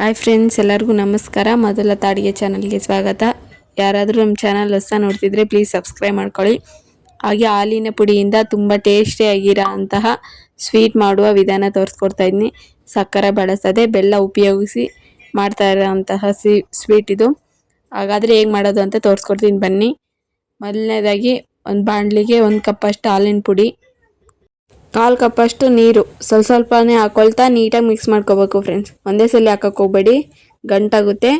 Hi friends ಎಲ್ಲರಿಗೂ ನಮಸ್ಕಾರ. ಮೊದಲ ತಾಡಿಗೆ ಚಾನಲ್ಗೆ ಸ್ವಾಗತ. ಯಾರಾದರೂ ನಮ್ಮ ಚಾನಲ್ ಹೊಸ ನೋಡ್ತಿದ್ರೆ ಪ್ಲೀಸ್ ಸಬ್ಸ್ಕ್ರೈಬ್ ಮಾಡ್ಕೊಳ್ಳಿ. ಹಾಗೆ ಹಾಲಿನ ಪುಡಿಯಿಂದ ತುಂಬ ಟೇಸ್ಟಿಯಾಗಿರೋ ಅಂತಹ ಸ್ವೀಟ್ ಮಾಡುವ ವಿಧಾನ ತೋರಿಸ್ಕೊಡ್ತಾ ಇದ್ದೀನಿ ಸಕ್ಕರೆ ಬಳಸದೆ ಬೆಲ್ಲ ಉಪಯೋಗಿಸಿ ಮಾಡ್ತಾ ಇರೋಂತಹ ಸಿ ಸ್ವೀಟ್ ಇದು. ಹಾಗಾದರೆ ಹೇಗೆ ಮಾಡೋದು ಅಂತ ತೋರಿಸ್ಕೊಡ್ತೀನಿ ಬನ್ನಿ. ಮೊದಲನೇದಾಗಿ ಒಂದು ಬಾಣಲಿಗೆ ಒಂದು ಕಪ್ಪಷ್ಟು ಹಾಲಿನ ಪುಡಿ. ಕಾಲು ಕಪ್ಪಷ್ಟು ನೀರು. ಸ್ವಲ್ಪ ಸ್ವಲ್ಪನೇ ಹಾಕೊಳ್ತಾ ನೀಟಾಗಿ ಮಿಕ್ಸ್ ಮಾಡ್ಕೋಬೇಕು ಫ್ರೆಂಡ್ಸ್ ಒಂದೇ ಸಲ ಹಾಕಕ್ಕೆ ಹೋಗ್ಬೇಡಿ. ಗಂಟಾಗುತ್ತೆ.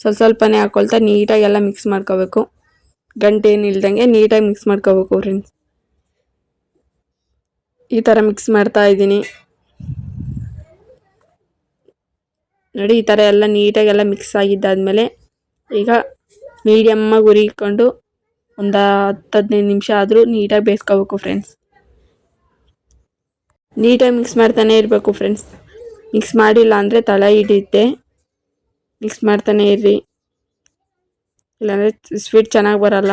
ಸ್ವಲ್ಪ ಸ್ವಲ್ಪನೇ ಹಾಕೊಳ್ತಾ ನೀಟಾಗಿ ಎಲ್ಲ ಮಿಕ್ಸ್ ಮಾಡ್ಕೋಬೇಕು. ಗಂಟೆ ಏನು ಇಲ್ದಂಗೆ ನೀಟಾಗಿ ಮಿಕ್ಸ್ ಮಾಡ್ಕೋಬೇಕು ಫ್ರೆಂಡ್ಸ್ ಈ ಥರ ಮಿಕ್ಸ್ ಮಾಡ್ತಾ ಇದ್ದೀನಿ. ನೋಡಿ, ಈ ಥರ ಎಲ್ಲ ನೀಟಾಗಿ ಎಲ್ಲ ಮಿಕ್ಸ್ ಆಗಿದ್ದಾದಮೇಲೆ ಈಗ ಮೀಡಿಯಮ್ಮಾಗಿ ಇಟ್ಕೊಂಡು ಒಂದು ಹತ್ತು ಹದಿನೈದು ನಿಮಿಷ ಆದರೂ ನೀಟಾಗಿ ಬೇಯಿಸ್ಕೋಬೇಕು ಫ್ರೆಂಡ್ಸ್ ನೀಟಾಗಿ ಮಿಕ್ಸ್ ಮಾಡ್ತಾನೆ ಇರಬೇಕು ಫ್ರೆಂಡ್ಸ್ ಮಿಕ್ಸ್ ಮಾಡಿಲ್ಲ ಅಂದರೆ ತಳ ಹಿಡಿಯುತ್ತೆ. ಮಿಕ್ಸ್ ಮಾಡ್ತಾನೆ ಇರ್ರಿ. ಇಲ್ಲಾಂದರೆ ಸ್ವೀಟ್ ಚೆನ್ನಾಗಿ ಬರಲ್ಲ.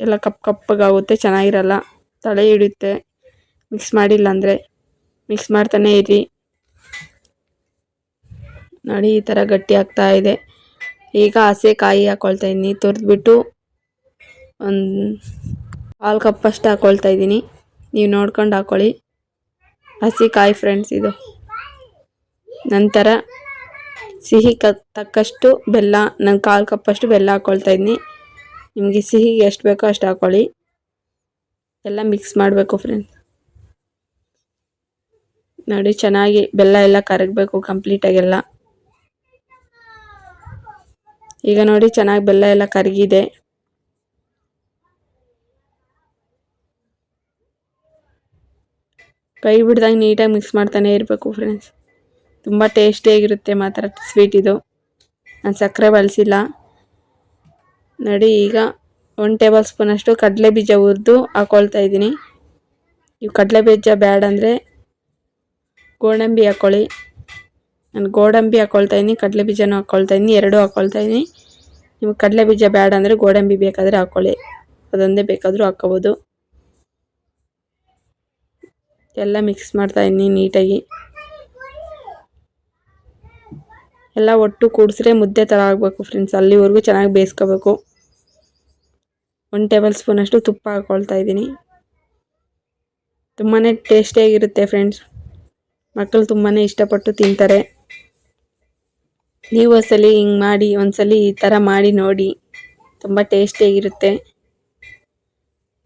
ಎಲ್ಲ ಕಪ್ ಕಪ್ಪಗಾಗುತ್ತೆ ಚೆನ್ನಾಗಿರಲ್ಲ. ತಳೆ ಹಿಡಿಯುತ್ತೆ. ಮಿಕ್ಸ್ ಮಾಡಿಲ್ಲ ಅಂದರೆ ಮಿಕ್ಸ್ ಮಾಡ್ತಾನೆ ಇರ್ರಿ. ನೋಡಿ ಈ ಥರ ಗಟ್ಟಿ ಆಗ್ತಾ ಇದೆ. ಈಗ ಹಸೆ ಕಾಯಿ ಹಾಕ್ಕೊಳ್ತಾ ಇದ್ದೀನಿ. ತುರಿದ್ಬಿಟ್ಟು ಒಂದು ಹಾಲು ಕಪ್ಪಷ್ಟು ಹಾಕ್ಕೊಳ್ತಾ ಇದ್ದೀನಿ. ನೀವು ನೋಡ್ಕೊಂಡು ಹಾಕ್ಕೊಳ್ಳಿ ಹಸಿ ಕಾಯಿ ಫ್ರೆಂಡ್ಸ್ ಇದು. ನಂತರ ಸಿಹಿ ಕ ತಕ್ಕಷ್ಟು ಬೆಲ್ಲ, ನಾನು ಕಾಲು ಕಪ್ಪಷ್ಟು ಬೆಲ್ಲ ಹಾಕ್ಕೊಳ್ತಾ ಇದ್ದೀನಿ ನಿಮಗೆ ಸಿಹಿ ಎಷ್ಟು ಬೇಕೋ ಅಷ್ಟು ಹಾಕ್ಕೊಳ್ಳಿ ಎಲ್ಲ ಮಿಕ್ಸ್ ಮಾಡಬೇಕು ಫ್ರೆಂಡ್ಸ್ ನೋಡಿ ಚೆನ್ನಾಗಿ ಬೆಲ್ಲ ಎಲ್ಲ ಕರಗಬೇಕು ಕಂಪ್ಲೀಟಾಗೆಲ್ಲ ಈಗ ನೋಡಿ ಚೆನ್ನಾಗಿ ಬೆಲ್ಲ ಎಲ್ಲ ಕರಗಿದೆ. ಕೈ ಬಿಡ್ದಂಗೆ ನೀಟಾಗಿ ಮಿಕ್ಸ್ ಮಾಡ್ತಾನೆ ಇರಬೇಕು ಫ್ರೆಂಡ್ಸ್ ತುಂಬ ಟೇಸ್ಟಿಯಾಗಿರುತ್ತೆ ಮಾತ್ರ ಸ್ವೀಟ್ ಇದು. ನಾನು ಸಕ್ಕರೆ ಬಳಸಿಲ್ಲ. ನೋಡಿ ಈಗ ಒನ್ ಟೇಬಲ್ ಸ್ಪೂನಷ್ಟು ಕಡಲೆ ಬೀಜ ಹುರಿದು ಹಾಕ್ಕೊಳ್ತಾ ಇದ್ದೀನಿ. ನೀವು ಕಡಲೆ ಬೀಜ ಬ್ಯಾಡ ಅಂದರೆ ಗೋಡಂಬಿ ಹಾಕ್ಕೊಳ್ಳಿ ನಾನು ಗೋಡಂಬಿ ಹಾಕ್ಕೊಳ್ತಾ ಇದ್ದೀನಿ, ಕಡಲೆ ಬೀಜನೂ ಹಾಕ್ಕೊಳ್ತಾ ಇದ್ದೀನಿ, ಎರಡೂ ಹಾಕ್ಕೊಳ್ತಾ ಇದ್ದೀನಿ. ನಿಮ್ಗೆ ಕಡಲೆ ಬೀಜ ಬೇಡ ಅಂದರೆ ಗೋಡಂಬಿ ಬೇಕಾದರೆ ಹಾಕ್ಕೊಳ್ಳಿ ಅದೊಂದೇ ಬೇಕಾದರೂ ಹಾಕ್ಕೋಬೋದು. ಎಲ್ಲ ಮಿಕ್ಸ್ ಮಾಡ್ತಾ ಇದ್ದೀನಿ ನೀಟಾಗಿ. ಎಲ್ಲ ಒಟ್ಟು ಕೂಡಿಸ್ರೆ ಮುದ್ದೆ ಥರ ಆಗಬೇಕು ಫ್ರೆಂಡ್ಸ್ ಅಲ್ಲಿವರೆಗೂ ಚೆನ್ನಾಗಿ ಬೇಯಿಸ್ಕೋಬೇಕು. ಒಂದು ಟೇಬಲ್ ಸ್ಪೂನಷ್ಟು ತುಪ್ಪ ಹಾಕ್ಕೊಳ್ತಾ ಇದ್ದೀನಿ. ತುಂಬಾ ಟೇಸ್ಟಿಯಾಗಿರುತ್ತೆ ಫ್ರೆಂಡ್ಸ್ ಮಕ್ಕಳು ತುಂಬಾ ಇಷ್ಟಪಟ್ಟು ತಿಂತಾರೆ. ನೀವು ಒಂದ್ಸಲಿ ಹಿಂಗೆ ಮಾಡಿ, ಒಂದ್ಸಲಿ ಈ ಥರ ಮಾಡಿ ನೋಡಿ. ತುಂಬ ಟೇಸ್ಟಿಯಾಗಿರುತ್ತೆ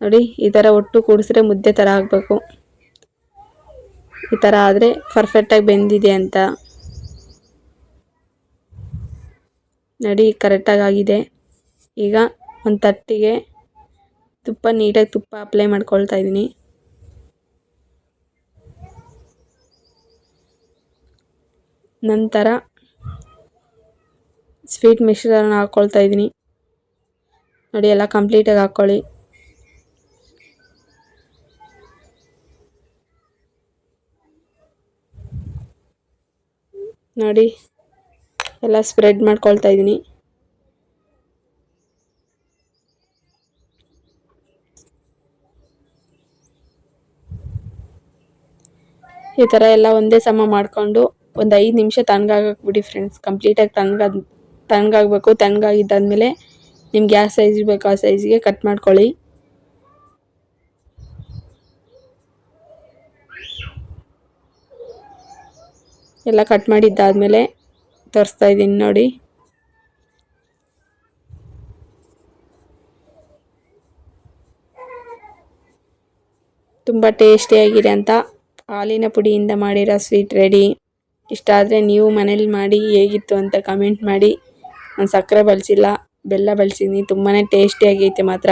ನೋಡಿ, ಈ ಥರ ಒಟ್ಟು ಕೂಡಿಸ್ರೆ ಮುದ್ದೆ ಥರ ಆಗಬೇಕು. ಈ ಥರ ಆದರೆ ಪರ್ಫೆಕ್ಟಾಗಿ ಬೆಂದಿದೆ ಅಂತ. ನಡಿ ಕರೆಕ್ಟಾಗಿ ಆಗಿದೆ. ಈಗ ಒಂದು ತಟ್ಟಿಗೆ ತುಪ್ಪ ನೀಟಾಗಿ ತುಪ್ಪ ಅಪ್ಲೈ ಮಾಡ್ಕೊಳ್ತಾ ಇದ್ದೀನಿ. ನಂತರ ಸ್ವೀಟ್ ಮಿಶ್ರಣ ಹಾಕ್ಕೊಳ್ತಾ ಇದ್ದೀನಿ. ನೋಡಿ, ಎಲ್ಲ ಕಂಪ್ಲೀಟಾಗಿ ಹಾಕ್ಕೊಳ್ಳಿ ನೋಡಿ, ಎಲ್ಲ ಸ್ಪ್ರೆಡ್ ಮಾಡ್ಕೊಳ್ತಾ ಇದ್ದೀನಿ. ಈ ಥರ ಎಲ್ಲ ಒಂದೇ ಸಮ ಮಾಡಿಕೊಂಡು ಒಂದು ಐದು ನಿಮಿಷ ತಣ್ಣಗಾಗಕ್ಕೆ ಬಿಡಿ ಫ್ರೆಂಡ್ಸ್ ಕಂಪ್ಲೀಟಾಗಿ ತಣ್ಣಗಾದ ತಣ್ಣಗಾಗಬೇಕು ತಣ್ಣಗಾಗಿದ್ದಾದ್ಮೇಲೆ ನಿಮ್ಗೆ ಯಾವ ಸೈಜ್ ಬೇಕು ಆ ಸೈಜ್ಗೆ ಕಟ್ ಮಾಡ್ಕೊಳ್ಳಿ. ಎಲ್ಲ ಕಟ್ ಮಾಡಿದ್ದಾದಮೇಲೆ ತೋರಿಸ್ತಾ ಇದ್ದೀನಿ ನೋಡಿ. ತುಂಬ ಟೇಸ್ಟಿಯಾಗಿದೆ ಅಂತ ಹಾಲಿನ ಪುಡಿಯಿಂದ ಮಾಡಿರೋ ಸ್ವೀಟ್ ರೆಡಿ ಇಷ್ಟ ಆದರೆ ನೀವು ಮನೇಲಿ ಮಾಡಿ ಹೇಗಿತ್ತು ಅಂತ ಕಮೆಂಟ್ ಮಾಡಿ. ನಾನು ಸಕ್ಕರೆ ಬಳಸಿಲ್ಲ, ಬೆಲ್ಲ ಬಳಸಿದ್ದೀನಿ ತುಂಬಾ ಟೇಸ್ಟಿಯಾಗೈತೆ ಮಾತ್ರ.